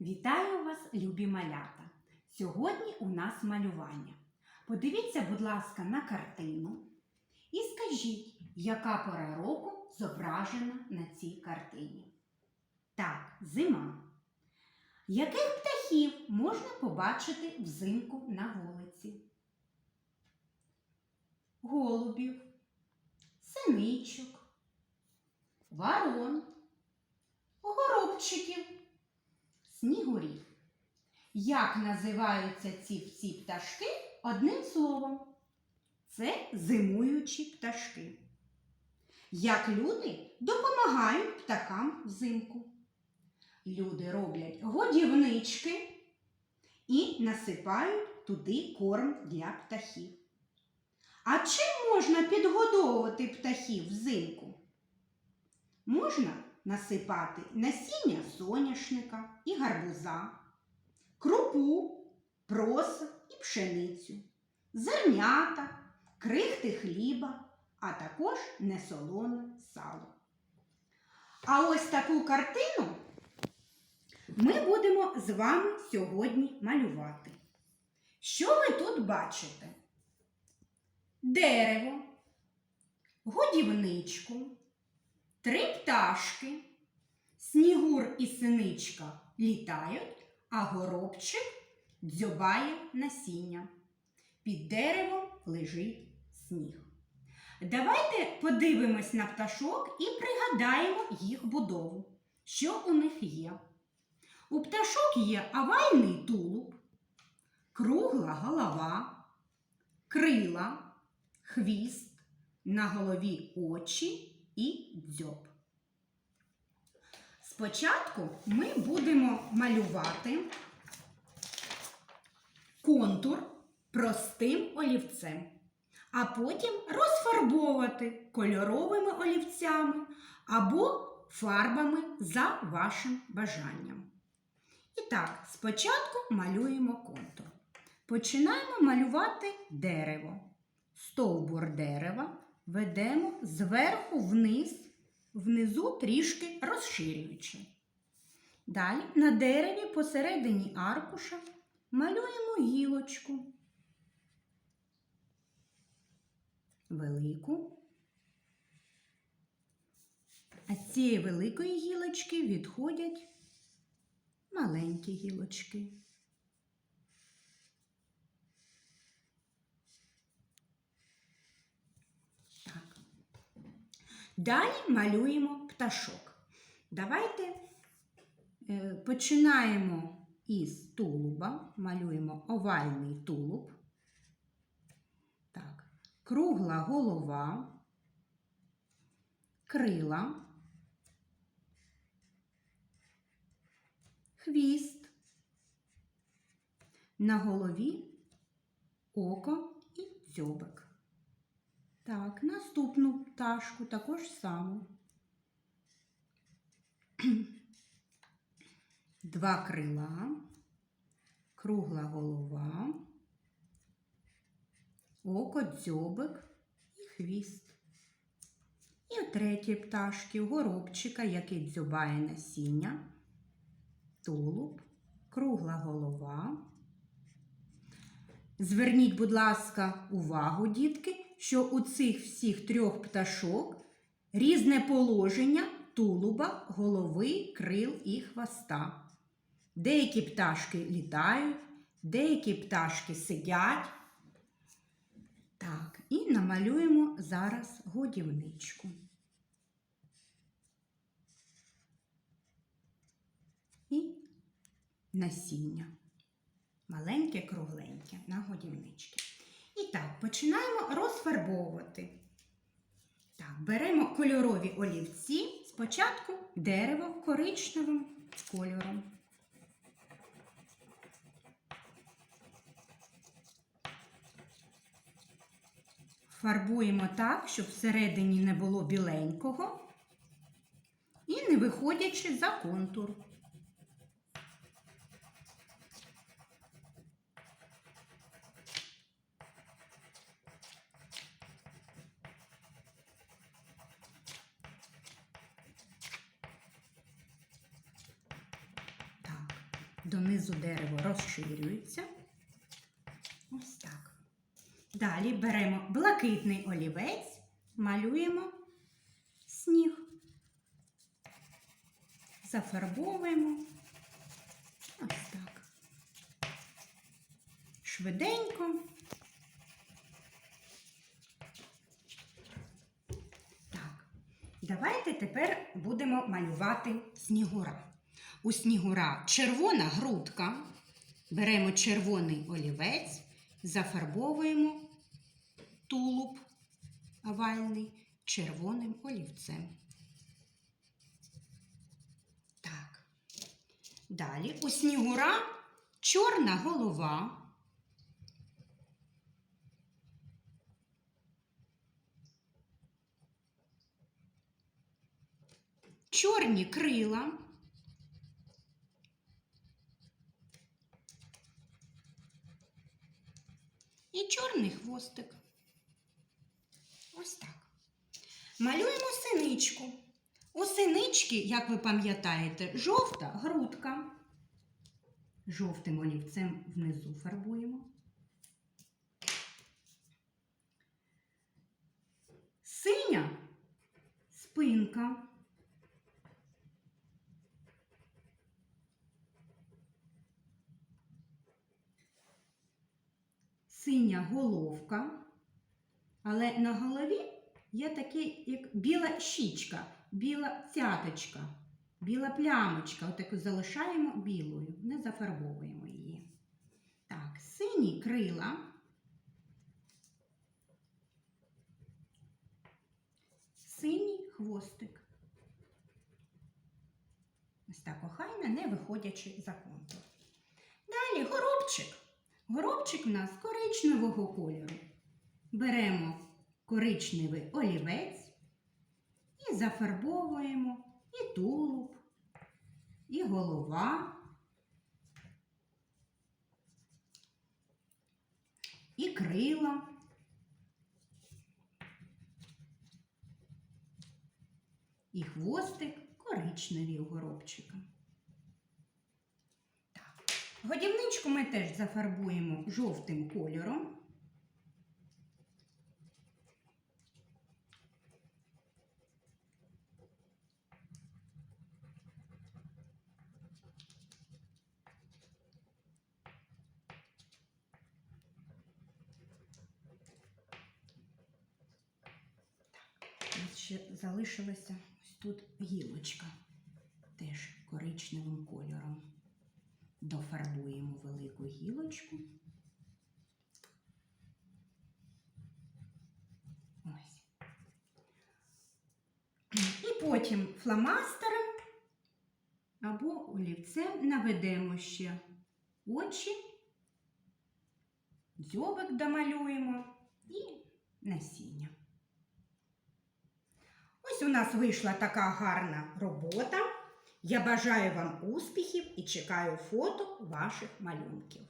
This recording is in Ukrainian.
Вітаю вас, любі малята! Сьогодні у нас малювання. Подивіться, будь ласка, на картину і скажіть, яка пора року зображена на цій картині. Так, зима. Яких птахів можна побачити взимку на вулиці? Голубів, синичок, ворон, горобчиків, снігурів. Як називаються ці всі пташки одним словом? Це зимуючі пташки. Як люди допомагають птахам взимку? Люди роблять годівнички і насипають туди корм для птахів. А чим можна підгодовувати птахів взимку? Можна насипати насіння соняшника і гарбуза, крупу, проса і пшеницю, зернята, крихти хліба, а також несолоне сало. А ось таку картину ми будемо з вами сьогодні малювати. Що ви тут бачите? Дерево, годівничку, три пташки, снігур і синичка літають, а горобчик дзьобає насіння. Під деревом лежить сніг. Давайте подивимось на пташок і пригадаємо їх будову. Що у них є? У пташок є овальний тулуб, кругла голова, крила, хвіст, на голові очі і дзьоб. Спочатку ми будемо малювати контур простим олівцем, а потім розфарбовувати кольоровими олівцями або фарбами за вашим бажанням. І так, спочатку малюємо контур. Починаємо малювати дерево. Стовбур дерева ведемо зверху вниз, внизу трішки розширюючи. Далі на дереві посередині аркуша малюємо гілочку. Велику. А з цієї великої гілочки відходять маленькі гілочки. Далі малюємо пташок. Давайте е, починаємо із тулуба, малюємо овальний тулуб. Так. Кругла голова, крила, хвіст, на голові око і дзьобик. Так, наступну пташку також саму. Два крила, кругла голова, око, дзьобик і хвіст. І у третій пташки горобчика, який дзьобає насіння, тулуб, кругла голова. Зверніть, будь ласка, увагу, дітки, що у цих всіх трьох пташок різне положення тулуба, голови, крил і хвоста. Деякі пташки літають, деякі пташки сидять. Так, і намалюємо зараз годівничку. І насіння. Маленьке, кругленьке на годівнички. І так, починаємо розфарбовувати. Так, беремо кольорові олівці. Спочатку дерево коричневим кольором. Фарбуємо так, щоб всередині не було біленького і не виходячи за контур. Так. Донизу дерево розширюється. Ось так. Далі беремо блакитний олівець, малюємо сніг. Зафарбовуємо. Ось так. Швиденько. Так. Давайте тепер будемо малювати снігура. У снігура червона грудка. Беремо червоний олівець, зафарбовуємо тулуб овальний червоним олівцем. Так. Далі у снігура чорна голова. Чорні крила. І чорний хвостик. Ось так. Малюємо синичку. У синички, як ви пам'ятаєте, жовта грудка. Жовтим олівцем внизу фарбуємо. Синя спинка. Синя головка, але на голові є такий, як біла щічка, біла цяточка, біла плямочка. Отаку залишаємо білою, не зафарбовуємо її. Так, сині крила. Синій хвостик. Ось так охайно, не виходячи за контур. Далі горобчик. Горобчик у нас коричневого кольору. Беремо коричневий олівець і зафарбовуємо і тулуб, і голова, і крила. І хвостик коричневий у горобчика. Годівничку ми теж зафарбуємо жовтим кольором. Ще залишилася ось тут гілочка, теж коричневим кольором. Дофарбуємо велику гілочку. Ось. І потім фломастером або олівцем наведемо ще очі, дзьобик домалюємо і насіння. Ось у нас вийшла така гарна робота. Я бажаю вам успіхів і чекаю фото ваших малюнків.